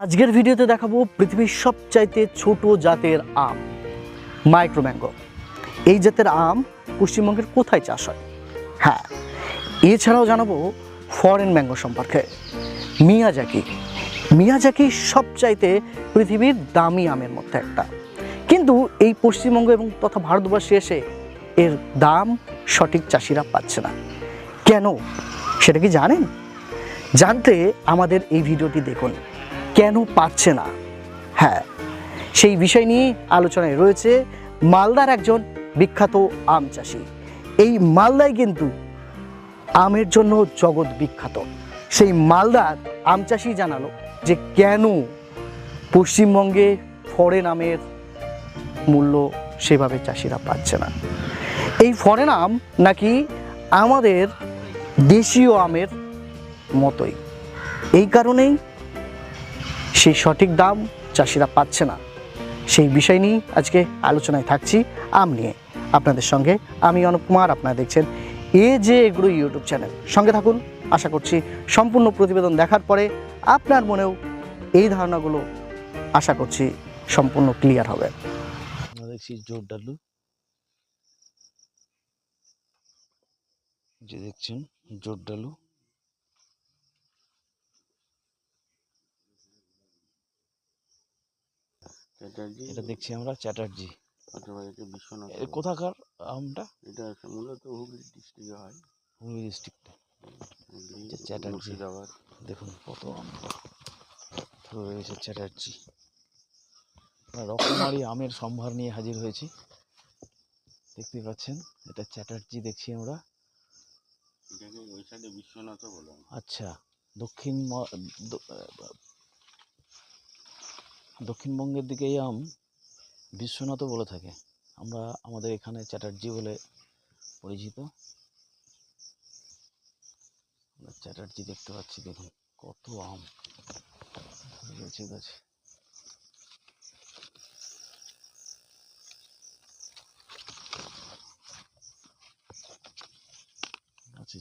আজকের ভিডিওতে দেখাবো পৃথিবীর সবচাইতে ছোট জাতের আম মাইক্রো ম্যাঙ্গো এই জাতের আম পশ্চিমবঙ্গের কোথায় চাষ হয়? হ্যাঁ এছাড়াও জানাব ফরেন ম্যাঙ্গো সম্পর্কে। মিয়াজাকি। মিয়াজাকি সবচাইতে পৃথিবীর দামি আমের মধ্যে একটা। কিন্তু এই পশ্চিমবঙ্গ এবং তথা ভারতবর্ষে এসে এর দাম সঠিক চাষিরা পাচ্ছে না। কেন? সেটা কি জানেন? জানতে আমাদের এই ভিডিওটি দেখুন। কেন পাচ্ছে না? হ্যাঁ সেই বিষয় নিয়ে আলোচনায় রয়েছে মালদার একজন বিখ্যাত আম চাষি। এই মালদায় কিন্তু আমের জন্য জগৎ বিখ্যাত। সেই মালদার আম চাষি জানালো যে কেন পশ্চিমবঙ্গে ফরেন আমের মূল্য সেভাবে চাষিরা পাচ্ছে না? এই ফরেন আম নাকি আমাদের দেশীয় আমের মতোই? এই কারণেই সেই সঠিক দাম চাষিরা পাচ্ছে না। সেই বিষয় নিয়েই আজকে আলোচনায় থাকছি। আম নিয়ে আপনাদের সঙ্গে আমি অনুপ কুমার, আপনারা দেখছেন এ যে এগুলো ইউটিউব চ্যানেল সঙ্গে থাকুন, আশা করছি সম্পূর্ণ প্রতিবেদন দেখার পরে আপনার মনেও এই ধারণাগুলো আশা করছি সম্পূর্ণ ক্লিয়ার হবে। দেখছি জোর ডালু। যে দেখছেন জোর ডালু। চ্যাটার্জি? এটা দেখছি আমরা চ্যাটার্জি। অথবা বিশ্বনাথ কোথাকার আমটা? এটা মূলত হুগলি ডিস্ট্রিক্টে হয়। হুগলি ডিস্ট্রিক্টে। চ্যাটার্জি। দেখুন কত আম ধরে রয়েছে চ্যাটার্জি। রকমারি আমের সম্ভার নিয়ে হাজির হয়েছি। দেখতে পাচ্ছেন এটা চ্যাটার্জি দেখছি আমরা। আচ্ছা দক্ষিণ দক্ষিণবঙ্গের দিকে এই আম বিশ্বনাথও বলে থাকে। আমরা আমাদের এখানে চ্যাটার্জি বলে পরিচিত। আমরা চ্যাটার্জি দেখতে পাচ্ছি, দেখুন কত আম। রয়েছে গাছে।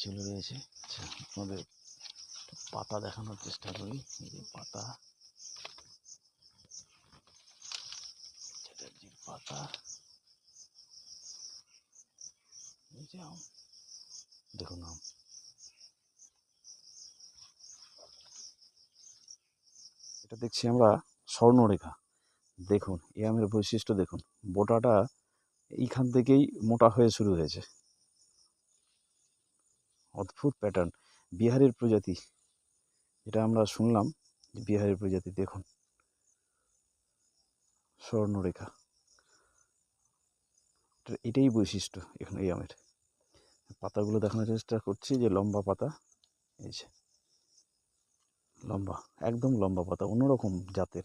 ঝুলে রয়েছে। আচ্ছা আপনাদের পাতা দেখানোর চেষ্টা করি। এই যে পাতা। পাতা। দেখুন আম। এটা দেখছি আমরা স্বর্ণরেখা। দেখুন, এই আমের বৈশিষ্ট্য দেখুন। বোটাটা এইখান থেকেই মোটা হয়ে শুরু হয়েছে। অদ্ভুত প্যাটার্ন বিহারের প্রজাতি। এটা আমরা শুনলাম বিহারের প্রজাতি। দেখুন, স্বর্ণরেখা। এটাই বৈশিষ্ট্য এখন এই আমের। পাতাগুলো দেখানোর চেষ্টা করছি যে লম্বা পাতা, এই যে। লম্বা, একদম লম্বা পাতা, অন্যরকম জাতের।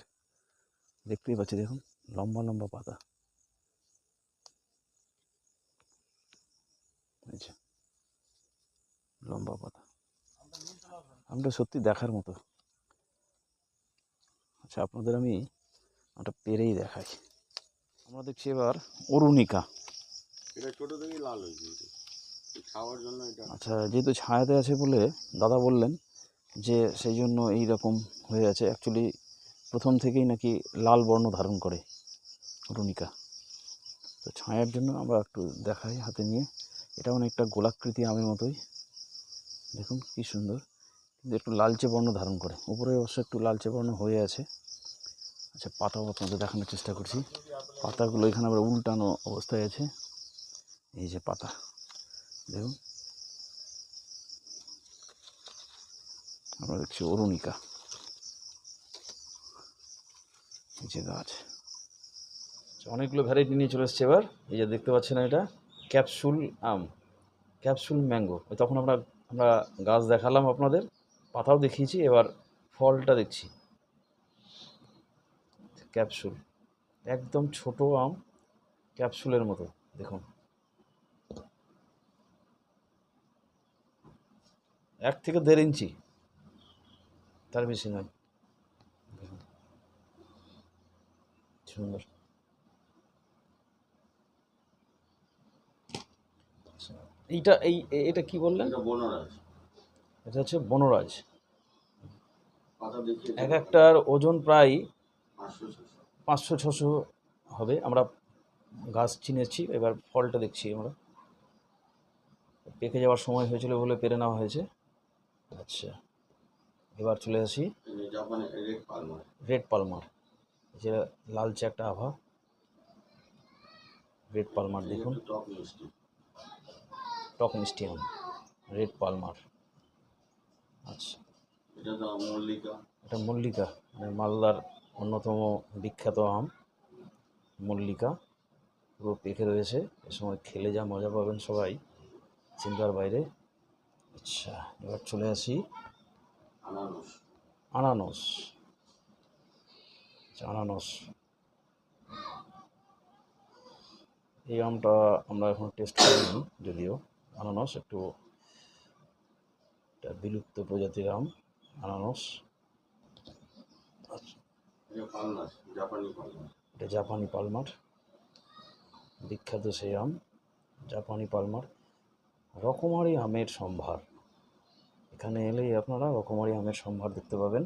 দেখতেই পাচ্ছি, দেখুন, লম্বা লম্বা পাতা। লম্বা পাতা। আমটা সত্যি দেখার মতো। আচ্ছা আপনাদের আমি ওটা পেরেই দেখাই। আমরা দেখছি এবার অরুণিকা আচ্ছা যেহেতু ছায়াতে আছে বলে দাদা বললেন যে সেই জন্য এই রকম হয়ে আছে অ্যাকচুয়ালি প্রথম থেকেই নাকি লাল বর্ণ ধারণ করে রুনিকা। তো ছায়ার জন্য আমরা একটু দেখাই হাতে নিয়ে। এটা অনেকটা গোলাকৃতি আমের মতোই। দেখুন কি সুন্দর। কিন্তু একটু লালচে বর্ণ ধারণ করে। উপরে অবশ্য একটু লালচে বর্ণ হয়ে আছে। আচ্ছা পাতাও আপনাদের দেখানোর চেষ্টা করছি। পাতাগুলো এখানে আবার উল্টানো অবস্থায় আছে। এই যে পাতা, দেখুন। আমরা দেখছি অরুণিকা। যে গাছ। অনেকগুলো ভ্যারাইটি নিয়ে চলে এসছে এবার। এই যে দেখতে পাচ্ছেন এটা ক্যাপসুল আম ক্যাপসুল ম্যাঙ্গো তখন আমরা আমরা গাছ দেখালাম আপনাদের। পাতাও দেখিয়েছি, এবার ফলটা দেখছি। ক্যাপসুল একদম ছোট আম ক্যাপসুলের মতো, দেখুন। এক থেকে দেড় ইঞ্চি। তার বেশি নয়। সুন্দর। আচ্ছা, এইটা এই এটা কি বললেন? এটা বনরাজ। এটা হচ্ছে বনরাজ। এক একটার ওজন প্রায় পাঁচশো ছশো হবে। আমরা গাছ চিনেছি এবার ফলটা দেখছি আমরা। পেকে যাওয়ার সময় হয়েছিল বলে পেরে নেওয়া হয়েছে। আচ্ছা এবার চলে আসি। Red Palmer. রেড পালমার যে লালচে একটা আভা। রেড পালমার দেখুন। টক মিষ্টি। আম রেড পালমার। আচ্ছা। মল্লিকা। এটা মল্লিকা মানে মালদার অন্যতম বিখ্যাত আম মল্লিকা। পুরো পেকে রয়েছে এ সময় খেলে যা মজা পাবেন সবাই চিন্তার বাইরে। আচ্ছা এবার চলে আসি। আনারস। আনানস আচ্ছা, আনানস এই আমটা আমরা এখন টেস্ট করিনি যদিও আনানস একটু এটা বিলুপ্ত প্রজাতির আম আনানস আচ্ছা। এটা জাপানি পালমার। বিখ্যাত সেই আম জাপানি পালমার। রকমারি আমের সম্ভার। এখানে এলেই আপনারা রকমারি আমের সম্ভার দেখতে পাবেন।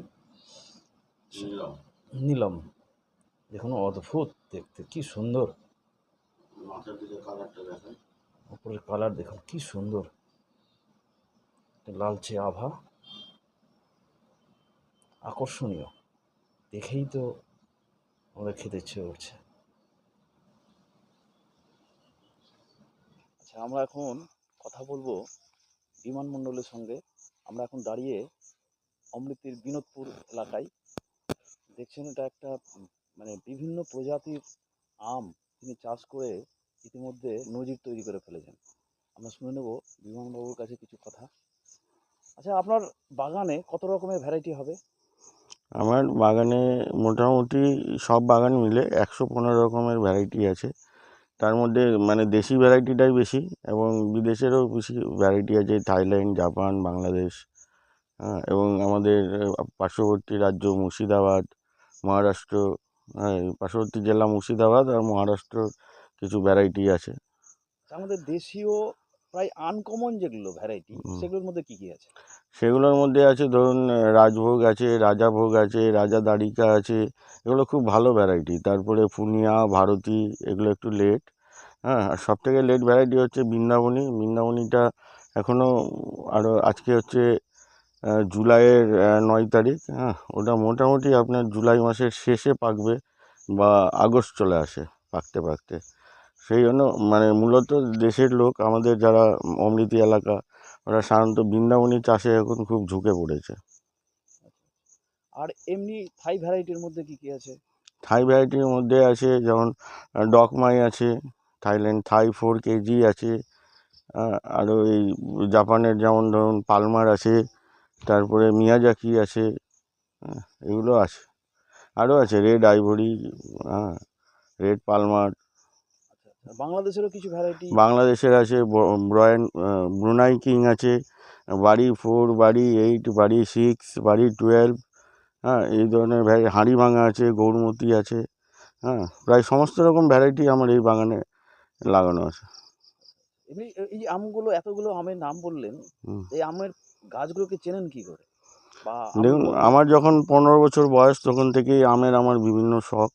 নিলাম। দেখুন অদ্ভুত দেখতে কি সুন্দর। উপরের কালার দেখুন কি সুন্দর। লালচে আভা। আকর্ষণীয়। দেখেই তো আমাদের খেতে ইচ্ছে করছে। আচ্ছা আমরা এখন কথা বলব বিমান মণ্ডলের সঙ্গে। আমরা এখন দাঁড়িয়ে অমৃতির বিনোদপুর এলাকায়। দেখছেন এটা একটা মানে বিভিন্ন প্রজাতির আম তিনি চাষ করে ইতিমধ্যে নজির তৈরি করে ফেলেছেন। আমরা শুনে নেব বিমানবাবুর কাছে কিছু কথা। আচ্ছা আপনার বাগানে কত রকমের ভ্যারাইটি হবে? আমার বাগানে মোটামুটি সব বাগান মিলে একশো পনেরো রকমের ভ্যারাইটি আছে। তার মধ্যে মানে দেশি ভ্যারাইটিটাই বেশি এবং বিদেশেরও বেশি ভ্যারাইটি আছে। থাইল্যান্ড, জাপান, বাংলাদেশ হ্যাঁ এবং আমাদের পার্শ্ববর্তী রাজ্য মুর্শিদাবাদ, মহারাষ্ট্র হ্যাঁ পার্শ্ববর্তী জেলা মুর্শিদাবাদ আর মহারাষ্ট্র কিছু ভ্যারাইটি আছে। আমাদের দেশীয় প্রায় আনকমন যেগুলো ভ্যারাইটি সেগুলোর মধ্যে কি কি আছে? সেগুলোর মধ্যে আছে ধরুন রাজভোগ আছে রাজাভোগ আছে রাজা দাড়িকা আছে এগুলো খুব ভালো ভ্যারাইটি তারপরে পুনিয়া ভারতী এগুলো একটু লেট হ্যাঁ? আর সব থেকে লেট ভ্যারাইটি হচ্ছে বৃন্দাবনী। বৃন্দাবনীটা এখনও আরও আজকে হচ্ছে জুলাইয়ের নয় তারিখ হ্যাঁ? ওটা মোটামুটি আপনার জুলাই মাসের শেষে পাকবে বা আগস্ট চলে আসে পাকতে পাকতে। সেই জন্য মানে মূলত দেশের লোক আমাদের যারা অমৃতি এলাকা ওরা সাধারণত বৃন্দাবনী চাষে এখন খুব ঝুঁকে পড়েছে। আর এমনি থাই ভ্যারাইটির মধ্যে কি কি আছে? থাই ভ্যারাইটির মধ্যে আছে যেমন ডকমাই আছে থাইল্যান্ড থাই ফোর কেজি আছে আরও এই জাপানের যেমন ধরুন পালমার আছে তারপরে মিয়াজাকি আছে এগুলো আছে। আরও আছে রেড আইভরি হ্যাঁ রেড পালমার বাংলাদেশেরও কিছু ভ্যারাইটি বাংলাদেশের আছে ব্রয়ান ব্রুনাই কিং আছে বাড়ি ফোর বাড়ি এইট বাড়ি সিক্স বাড়ি টুয়েলভ হ্যাঁ এই ধরনের ভ্যারাইটি হাঁড়ি ভাঙা আছে গৌরমতি আছে হ্যাঁ প্রায় সমস্ত রকম ভ্যারাইটি আমার এই বাগানে লাগানো আছে। এমনি এই আমগুলো এতগুলো আমের নাম বললেন এই আমের গাছগুলোকে চেনেন কি করে? দেখুন আমার যখন পনেরো বছর বয়স তখন থেকেই আমের আমার বিভিন্ন শখ।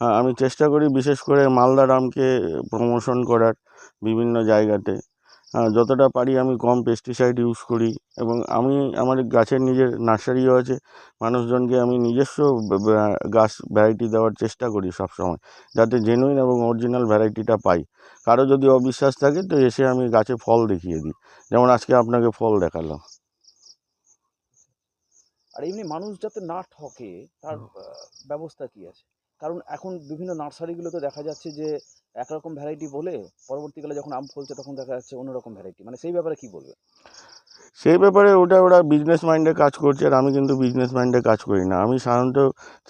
আমি চেষ্টা করি বিশেষ করে মালদা আমকে প্রমোশন করার বিভিন্ন জায়গাতে। হ্যাঁ, যতটা পারি আমি কম পেস্টিসাইড ইউজ করি এবং আমি আমার গাছের নিজের নার্সারিও আছে। মানুষজনকে আমি নিজস্ব গাছ ভ্যারাইটি দেওয়ার চেষ্টা করি সব সময় যাতে জেনুইন এবং অরিজিনাল ভ্যারাইটিটা পাই। কারও যদি অবিশ্বাস থাকে তো এসে আমি গাছে ফল দেখিয়ে দিই। যেমন আজকে আপনাকে ফল দেখালাম। আর এমনি মানুষ যাতে না ঠকে তার ব্যবস্থা কি আছে? কারণ এখন বিভিন্ন নার্সারিগুলোতে দেখা যাচ্ছে যে একরকম ভ্যারাইটি বলে পরবর্তীকালে যখন আম ফলছে তখন দেখা যাচ্ছে অন্যরকম ভ্যারাইটি মানে সেই ব্যাপারে কি বলবে সেই ব্যাপারে ওটা ওরা বিজনেস মাইন্ডে কাজ করছে আর আমি কিন্তু বিজনেস মাইন্ডে কাজ করি না। আমি সাধারণত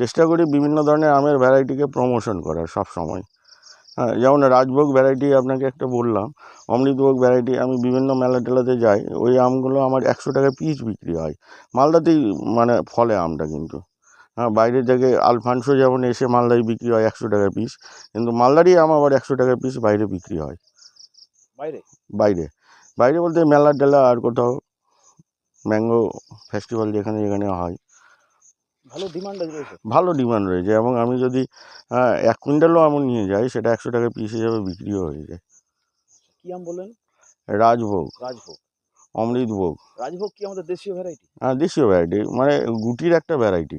চেষ্টা করি বিভিন্ন ধরনের আমের ভ্যারাইটিকে প্রমোশন করার সব সময় হ্যাঁ যেমন রাজভোগ ভ্যারাইটি আপনাকে একটা বললাম, অমৃতভোগ ভ্যারাইটি আমি বিভিন্ন মেলা টেলাতে যাই, ওই আমগুলো আমার একশো টাকা পিস বিক্রি হয়। মালদাতেই মানে ফলে আমটা কিন্তু। হ্যাঁ বাইরে থেকে আলফানসো যেমন এসে মালদায় বিক্রি হয় একশো টাকা পিস কিন্তু মালদারই আম আবার একশো টাকা পিস বাইরে বিক্রি হয়। বাইরে? বাইরে। বাইরে বলতে মেলা টেলা আর কোথাও ম্যাঙ্গো ফেস্টিভ্যাল যেখানে যেখানে হয়। ভালো ডিমান্ড রয়েছে? ভালো ডিমান্ড রয়েছে এবং আমি যদি আহ, এক কুইন্টালও আমি নিয়ে যাই সেটা একশো টাকা পিস হিসাবে বিক্রিও হয়ে যায়। কি আম বললেন? রাজভোগ। রাজভোগ। অমৃতভোগ রাজভোগ কি আমাদের দেশীয় ভ্যারাইটি হ্যাঁ দেশীয় ভ্যারাইটি মানে গুটির একটা ভ্যারাইটি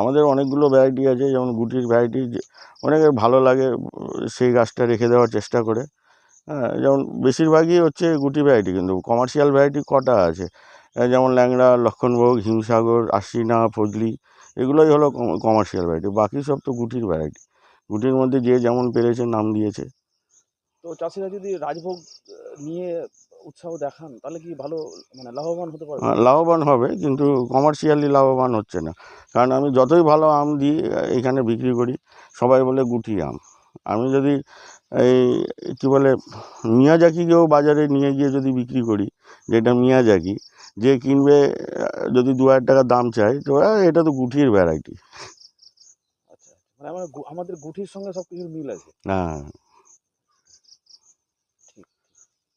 আমাদের অনেকগুলো ভ্যারাইটি আছে, যেমন গুটির ভ্যারাইটি অনেকের ভালো লাগে, সেই গাছটা রেখে দেওয়ার চেষ্টা করে। হ্যাঁ যেমন বেশিরভাগই হচ্ছে গুটি ভ্যারাইটি কিন্তু কমার্শিয়াল ভ্যারাইটি কটা আছে? যেমন ল্যাংড়া, লক্ষণভোগ, হিমসাগর, আশ্বিনা, ফজলি, এগুলোই হলো কমার্শিয়াল ভ্যারাইটি বাকি সব তো গুটির ভ্যারাইটি গুটির মধ্যে যে যেমন পেরেছে, নাম দিয়েছে। তো চাষিরা যদি রাজভোগ নিয়ে উৎসাহ দেখান তাহলে কি ভালো মানে লাভবান হতে পারবে লাভবান হবে কিন্তু কমার্শিয়ালি লাভবান হচ্ছে না। কারণ আমি যতই ভালো আম দিই এখানে বিক্রি করি সবাই বলে গুটি আম। আমি যদি এই কী বলে মিয়াজাকিকেও বাজারে নিয়ে গিয়ে যদি বিক্রি করি যেটা মিয়াজাকি যে কিনবে যদি দু হাজার টাকা দাম চাই তো এটা তো গুটির ভ্যারাইটি আচ্ছা মানে আমার গু- আমাদের গুঠির সঙ্গে সব কিছু মিল আছে। হ্যাঁ।